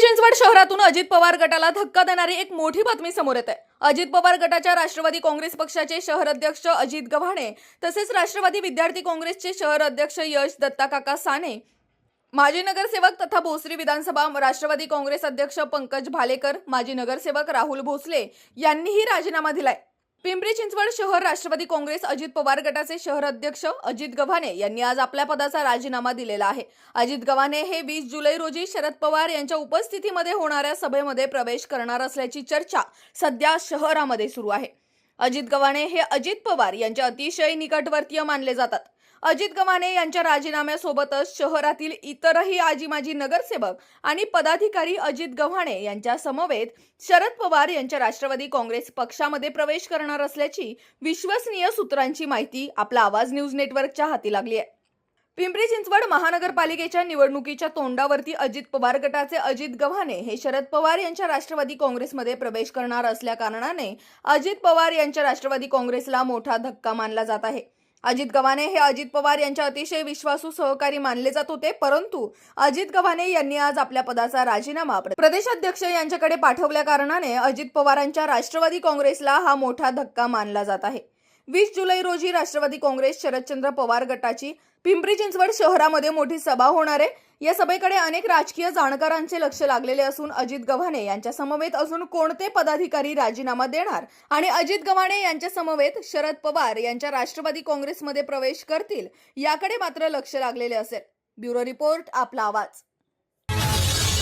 चिंचवड शहरातून अजित पवार गटाला धक्का देणारी एक मोठी बातमी समोर येत. आहे अजित पवार गटाच्या राष्ट्रवादी काँग्रेस पक्षाचे शहर अध्यक्ष अजित गव्हाणे तसेच राष्ट्रवादी विद्यार्थी काँग्रेसचे शहर अध्यक्ष यश दत्ताकाका साने माजी नगरसेवक तथा भोसरी विधानसभा राष्ट्रवादी काँग्रेस अध्यक्ष पंकज भालेकर माजी नगरसेवक राहुल भोसले यांनीही राजीनामा दिलाय. पिंपरी चिंचवड शहर राष्ट्रवादी काँग्रेस अजित पवार गटाचे शहर अध्यक्ष अजित गव्हाणे यांनी आज आपल्या पदाचा राजीनामा दिलेला आहे. अजित गव्हाणे हे वीस जुलै रोजी शरद पवार यांच्या उपस्थितीमध्ये होणाऱ्या सभेमध्ये प्रवेश करणार असल्याची चर्चा सध्या शहरामध्ये सुरू आहे. अजित गव्हाणे हे अजित पवार यांच्या अतिशय निकटवर्तीय मानले जातात. अजित गव्हाणे यांच्या राजीनाम्यासोबतच शहरातील इतरही आजी माजी नगरसेवक आणि पदाधिकारी अजित गव्हाणे यांच्या समवेत शरद पवार यांच्या राष्ट्रवादी काँग्रेस पक्षामध्ये प्रवेश करणार असल्याची विश्वसनीय सूत्रांची माहिती आपला आवाज न्यूज नेटवर्कच्या हाती लागली आहे. पिंपरी चिंचवड महानगरपालिकेच्या निवडणुकीच्या तोंडावरती अजित पवार गटाचे अजित गव्हाणे हे शरद पवार यांच्या राष्ट्रवादी काँग्रेसमध्ये प्रवेश करणार असल्या कारणाने अजित पवार यांच्या राष्ट्रवादी काँग्रेसला मोठा धक्का मानला जात आहे. अजित गव्हाणे हे अजित पवार यांच्या अतिशय विश्वासू सहकारी मानले जात होते परंतु अजित गव्हाणे यांनी आज आपल्या पदाचा राजीनामा प्रदेशाध्यक्ष यांच्याकडे पाठवल्या कारणाने अजित पवारांच्या राष्ट्रवादी काँग्रेसला हा मोठा धक्का मानला जात आहे. वीस जुलै रोजी राष्ट्रवादी काँग्रेस शरदचंद्र पवार गटाची पिंपरी चिंचवड शहरामध्ये मोठी सभा होणार आहे. या सभेकडे अनेक राजकीय जाणकारांचे लक्ष लागलेले असून अजित गव्हाणे यांच्या समवेत अजून कोणते पदाधिकारी राजीनामा देणार? आणि अजित गव्हाणे यांच्या समवेत शरद पवार यांच्या राष्ट्रवादी काँग्रेसमध्ये प्रवेश करतील याकडे मात्र लक्ष लागलेले असेल. ब्युरो रिपोर्ट आपला आवाज.